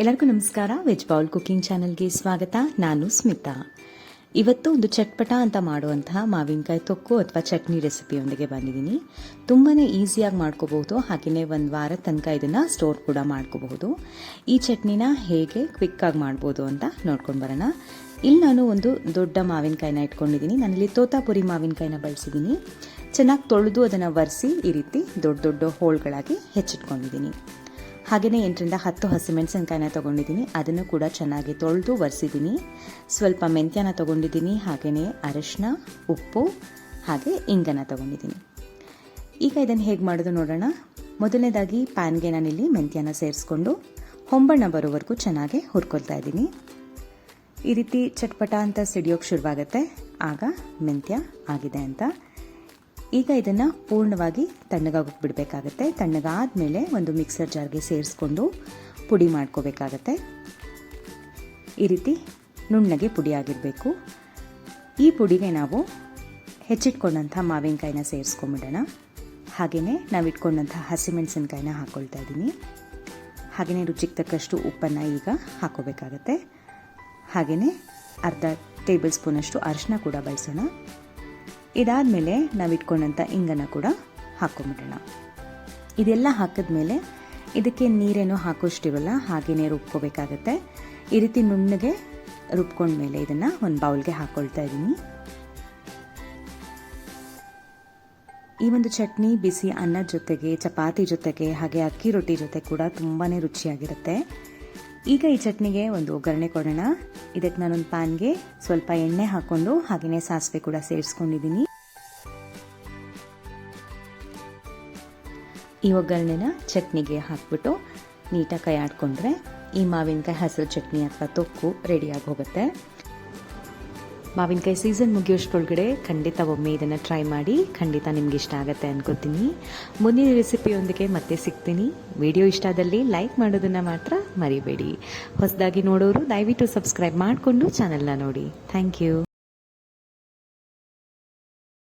ಎಲ್ಲರಿಗೂ ನಮಸ್ಕಾರ. Veg bowl cooking ಚಾನಲ್ಗೆ ಸ್ವಾಗತ. ನಾನು ಸ್ಮಿತಾ. ಇವತ್ತು ಒಂದು ಚಟ್ಪಟ ಅಂತ ಮಾಡುವಂತಹ ಮಾವಿನಕಾಯಿ ತೊಕ್ಕು ಅಥವಾ ಚಟ್ನಿ ರೆಸಿಪಿಯೊಂದಿಗೆ ಬಂದಿದ್ದೀನಿ. ತುಂಬಾ ಈಸಿಯಾಗಿ ಮಾಡ್ಕೋಬಹುದು. ಹಾಗೆಯೇ ಒಂದು ವಾರ ತನಕ ಇದನ್ನು ಸ್ಟೋರ್ ಕೂಡ ಮಾಡ್ಕೋಬಹುದು. ಈ ಚಟ್ನಿನ ಹೇಗೆ ಕ್ವಿಕ್ಕಾಗಿ ಮಾಡ್ಬೋದು ಅಂತ ನೋಡ್ಕೊಂಡು ಬರೋಣ. ಇಲ್ಲಿ ನಾನು ಒಂದು ದೊಡ್ಡ ಮಾವಿನಕಾಯಿನ ಇಟ್ಕೊಂಡಿದ್ದೀನಿ. ನಾನಿಲ್ಲಿ ತೋತಾಪುರಿ ಮಾವಿನಕಾಯಿನ ಬಳಸಿದ್ದೀನಿ. ಚೆನ್ನಾಗಿ ತೊಳೆದು ಅದನ್ನು ಒರೆಸಿ ಈ ರೀತಿ ದೊಡ್ಡ ದೊಡ್ಡ ಹೋಳ್ಗಳಾಗಿ ಹೆಚ್ಚಿಟ್ಕೊಂಡಿದ್ದೀನಿ. ಹಾಗೆಯೇ ಎಂಟರಿಂದ ಹತ್ತು ಹಸಿಮೆಣಸಿನ್ಕಾಯಿನ ತೊಗೊಂಡಿದ್ದೀನಿ. ಅದನ್ನು ಕೂಡ ಚೆನ್ನಾಗಿ ತೊಳೆದು ಒರೆಸಿದ್ದೀನಿ. ಸ್ವಲ್ಪ ಮೆಂತ್ಯನ ತೊಗೊಂಡಿದ್ದೀನಿ ಹಾಗೆಯೇ ಅರಿಶಿನ, ಉಪ್ಪು, ಹಾಗೆ ಇಂಗನ ತೊಗೊಂಡಿದ್ದೀನಿ. ಈಗ ಇದನ್ನು ಹೇಗೆ ಮಾಡೋದು ನೋಡೋಣ. ಮೊದಲನೇದಾಗಿ ಪ್ಯಾನ್ಗೆ ನಾನಿಲ್ಲಿ ಮೆಂತ್ಯನ ಸೇರಿಸ್ಕೊಂಡು ಹೊಂಬಣ್ಣ ಬರೋವರೆಗೂ ಚೆನ್ನಾಗಿ ಹುರ್ಕೊಳ್ತಾ ಇದ್ದೀನಿ. ಈ ರೀತಿ ಚಟ್ಪಟ ಅಂತ ಸಿಡಿಯೋಕ್ಕೆ ಶುರುವಾಗುತ್ತೆ. ಆಗ ಮೆಂತ್ಯ ಆಗಿದೆ ಅಂತ ಈಗ ಇದನ್ನು ಪೂರ್ಣವಾಗಿ ತಣ್ಣಗಾಗೋಕೆ ಬಿಡಬೇಕಾಗತ್ತೆ ತಣ್ಣಗಾದ್ಮೇಲೆ ಒಂದು ಮಿಕ್ಸರ್ ಜಾರ್ಗೆ ಸೇರಿಸ್ಕೊಂಡು ಪುಡಿ ಮಾಡ್ಕೋಬೇಕಾಗತ್ತೆ. ಈ ರೀತಿ ನುಣ್ಣಗೆ ಪುಡಿ ಆಗಿರಬೇಕು. ಈ ಪುಡಿಗೆ ನಾವು ಹೆಚ್ಚಿಟ್ಕೊಂಡಂಥ ಮಾವಿನಕಾಯಿನ ಸೇರಿಸ್ಕೊಂಬಿಡೋಣ. ಹಾಗೆಯೇ ನಾವು ಇಟ್ಕೊಂಡಂಥ ಹಸಿಮೆಣಸಿನ್ಕಾಯಿನ ಹಾಕ್ಕೊಳ್ತಾ ಇದ್ದೀನಿ. ಹಾಗೆಯೇ ರುಚಿಗೆ ತಕ್ಕಷ್ಟು ಉಪ್ಪನ್ನು ಈಗ ಹಾಕೋಬೇಕಾಗತ್ತೆ. ಹಾಗೆಯೇ ಅರ್ಧ ಟೇಬಲ್ ಸ್ಪೂನಷ್ಟು ಅರಿಶಿನ ಕೂಡ ಬಳಸೋಣ. ಇದಾದಮೇಲೆ ನಾವು ಇಟ್ಕೊಂಡಂಥ ಇಂಗನ್ನು ಕೂಡ ಹಾಕ್ಕೊಂಬಿಡೋಣ ಇದೆಲ್ಲ ಹಾಕಿದ್ಮೇಲೆ ಇದಕ್ಕೆ ನೀರೇನು ಹಾಕೋಷ್ಟಿರಲ್ಲ ಹಾಗೆಯೇ ರುಬ್ಕೋಬೇಕಾಗತ್ತೆ. ಈ ರೀತಿ ನುಣ್ಣಗೆ ರುಬ್ಕೊಂಡ್ಮೇಲೆ ಇದನ್ನು ಒಂದು ಬೌಲ್ಗೆ ಹಾಕ್ಕೊಳ್ತಾ ಇದ್ದೀನಿ. ಈ ಒಂದು ಚಟ್ನಿ, ಬಿಸಿ ಅನ್ನದ ಜೊತೆಗೆ, ಚಪಾತಿ ಜೊತೆಗೆ, ಹಾಗೆ ಅಕ್ಕಿ ರೊಟ್ಟಿ ಜೊತೆ ಕೂಡ ತುಂಬಾ ರುಚಿಯಾಗಿರುತ್ತೆ. ಈಗ ಈ ಚಟ್ನಿಗೆ ಒಂದು ಒಗ್ಗರಣೆ ಕೊಡೋಣ. ಇದಕ್ಕೆ ನಾನೊಂದು ಪ್ಯಾನ್ಗೆ ಸ್ವಲ್ಪ ಎಣ್ಣೆ ಹಾಕ್ಕೊಂಡು ಹಾಗೆಯೇ ಸಾಸಿವೆ ಕೂಡ ಸೇರಿಸ್ಕೊಂಡಿದ್ದೀನಿ. ಈ ಒಗ್ಗರಣೆನ ಚಟ್ನಿಗೆ ಹಾಕ್ಬಿಟ್ಟು ನೀಟಾಗಿ ಕೈ ಆಡ್ಕೊಂಡ್ರೆ ಈ ಮಾವಿನಕಾಯಿ ಹಸಿರು ಚಟ್ನಿ ಅಥವಾ ತೊಕ್ಕು ರೆಡಿಯಾಗಿ ಹೋಗುತ್ತೆ ಮಾವಿನಕಾಯಿ ಸೀಸನ್ ಮುಗಿಯೋಷ್ಟೊಳಗಡೆ ಖಂಡಿತ ಒಮ್ಮೆ ಇದನ್ನು ಟ್ರೈ ಮಾಡಿ ಖಂಡಿತ ನಿಮ್ಗೆ ಇಷ್ಟ ಆಗುತ್ತೆ ಅನ್ಕೋತೀನಿ. ಮುಂದಿನ ರೆಸಿಪಿಯೊಂದಿಗೆ ಮತ್ತೆ ಸಿಗ್ತೀನಿ. ವಿಡಿಯೋ ಇಷ್ಟ ಆದಲ್ಲಿ ಲೈಕ್ ಮಾಡೋದನ್ನು ಮಾತ್ರ ಮರಿಬೇಡಿ. ಹೊಸದಾಗಿ ನೋಡೋರು ದಯವಿಟ್ಟು ಸಬ್ಸ್ಕ್ರೈಬ್ ಮಾಡಿಕೊಂಡು ಚಾನಲ್ನ ನೋಡಿ. Thank you